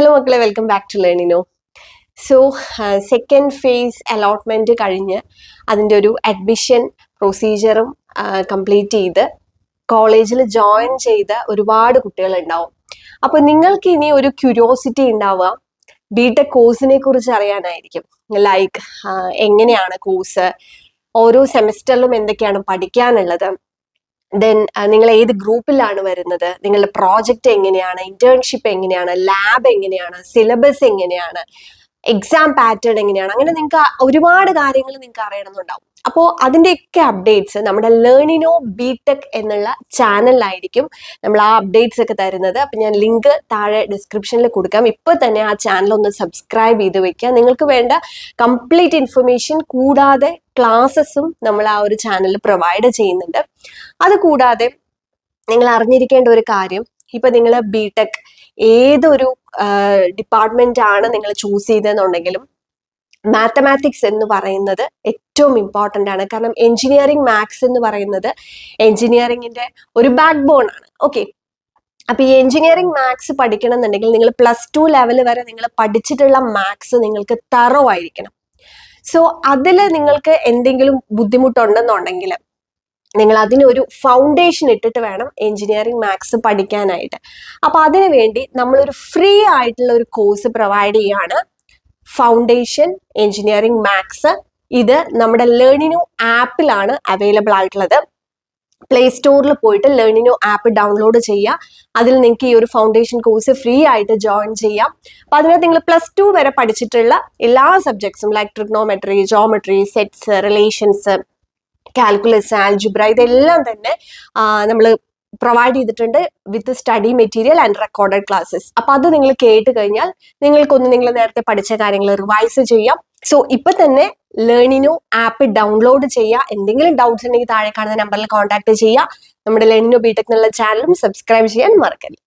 Hello മക്കളെ. Welcome back to Learnino so second phase allotment കഴിഞ്ഞ് അതിന്റെ ഒരു അഡ്മിഷൻ പ്രൊസീജിയറും കംപ്ലീറ്റ് ചെയ്ത് കോളേജിൽ ജോയിൻ ചെയ്ത ഒരുപാട് കുട്ടികളുണ്ടാവും. അപ്പോൾ നിങ്ങൾക്ക് ഇനി ഒരു ക്യൂരിയോസിറ്റി ഉണ്ടാവുക. ബി ടെക് കോഴ്സിനെ കുറിച്ച് അറിയാനായിരിക്കും. ലൈക്ക് എങ്ങനെയാണ് കോഴ്സ് ഓരോ സെമിസ്റ്ററിലും എന്തൊക്കെയാണ് പഠിക്കാനുള്ളത്? ദെൻ നിങ്ങൾ ഏത് ഗ്രൂപ്പിലാണ് വരുന്നത്? നിങ്ങളുടെ പ്രോജക്റ്റ് എങ്ങനെയാണ്? ഇന്റേൺഷിപ്പ് എങ്ങനെയാണ്? ലാബ് എങ്ങനെയാണ്? സിലബസ് എങ്ങനെയാണ്? എക്സാം പാറ്റേൺ എങ്ങനെയാണ്? അങ്ങനെ നിങ്ങൾക്ക് ഒരുപാട് കാര്യങ്ങൾ നിങ്ങൾക്ക് അറിയണമെന്നുണ്ടാവും. അപ്പോൾ അതിന്റെയൊക്കെ അപ്ഡേറ്റ്സ് നമ്മുടെ ലേണിനോ ബി ടെക് എന്നുള്ള ചാനലിലായിരിക്കും നമ്മൾ ആ അപ്ഡേറ്റ്സ് ഒക്കെ തരുന്നത്. അപ്പം ഞാൻ ലിങ്ക് താഴെ ഡിസ്ക്രിപ്ഷനിൽ കൊടുക്കാം. ഇപ്പോൾ തന്നെ ആ ചാനൽ ഒന്ന് സബ്സ്ക്രൈബ് ചെയ്ത് വെക്കുക. നിങ്ങൾക്ക് വേണ്ട കംപ്ലീറ്റ് ഇൻഫർമേഷൻ കൂടാതെ ക്ലാസ്സസും നമ്മൾ ആ ഒരു ചാനലിൽ പ്രൊവൈഡ് ചെയ്യുന്നുണ്ട്. അതുകൂടാതെ നിങ്ങൾ അറിഞ്ഞിരിക്കേണ്ട ഒരു കാര്യം ഇപ്പൊ നിങ്ങൾ ബിടെക് ഏതൊരു ഡിപ്പാർട്ട്മെന്റ് ആണ് നിങ്ങൾ ചൂസ് ചെയ്തതെന്നുണ്ടെങ്കിലും മാത്തമാറ്റിക്സ് എന്ന് പറയുന്നത് ഏറ്റവും ഇമ്പോർട്ടന്റ് ആണ്. കാരണം എഞ്ചിനീയറിംഗ് മാത്സ് എന്ന് പറയുന്നത് എഞ്ചിനീയറിംഗിന്റെ ഒരു ബാക്ക് ബോൺ ആണ്. ഓക്കെ അപ്പൊ ഈ എഞ്ചിനീയറിംഗ് മാത്സ് പഠിക്കണം എന്നുണ്ടെങ്കിൽ നിങ്ങൾ പ്ലസ് ടു ലെവൽ വരെ നിങ്ങൾ പഠിച്ചിട്ടുള്ള മാത്സ് നിങ്ങൾക്ക് തറോ ആയിരിക്കണം. സോ അതിൽ നിങ്ങൾക്ക് എന്തെങ്കിലും ബുദ്ധിമുട്ടുണ്ടെന്നുണ്ടെങ്കിൽ നിങ്ങൾ അതിനൊരു ഫൗണ്ടേഷൻ ഇട്ടിട്ട് വേണം എഞ്ചിനീയറിംഗ് മാത്സ് പഠിക്കാനായിട്ട്. അപ്പോൾ അതിനു വേണ്ടി നമ്മളൊരു ഫ്രീ ആയിട്ടുള്ള ഒരു കോഴ്സ് പ്രൊവൈഡ് ചെയ്യാണ്. ഫൗണ്ടേഷൻ എഞ്ചിനീയറിംഗ് മാത്സ് ഇത് നമ്മുടെ ലേണിനോ ആപ്പിലാണ് അവൈലബിൾ ആയിട്ടുള്ളത്. പ്ലേ സ്റ്റോറിൽ പോയിട്ട് ലേണിനോ ആപ്പ് ഡൗൺലോഡ് ചെയ്യുക അതിൽ നിങ്ങൾക്ക് ഈ ഒരു ഫൗണ്ടേഷൻ കോഴ്സ് ഫ്രീ ആയിട്ട് ജോയിൻ ചെയ്യാം. അപ്പൊ അതിനകത്ത് നിങ്ങൾ പ്ലസ് ടു വരെ പഠിച്ചിട്ടുള്ള എല്ലാ സബ്ജക്ട്സും like trigonometry geometry sets relations calculus algebra ഇതെല്ലാം തന്നെ നമ്മൾ പ്രൊവൈഡ് ചെയ്തിട്ടുണ്ട് with study material and recorded classes അപ്പൊ അത് നിങ്ങൾ കേട്ട് കഴിഞ്ഞാൽ നിങ്ങൾക്കൊന്ന് നിങ്ങൾ നേരത്തെ പഠിച്ച കാര്യങ്ങൾ റിവൈസ് ചെയ്യാം. സോ ഇപ്പൊ തന്നെ ലേണിനോ ആപ്പ് ഡൗൺലോഡ് ചെയ്യുക എന്തെങ്കിലും ഡൗട്ട്സ് ഉണ്ടെങ്കിൽ താഴെ കാണുന്ന നമ്പറിൽ കോൺടാക്ട് ചെയ്യുക നമ്മുടെ ലേണിനോ ബിടെക് എന്നുള്ള ചാനലും സബ്സ്ക്രൈബ് ചെയ്യാൻ മറക്കല്ലേ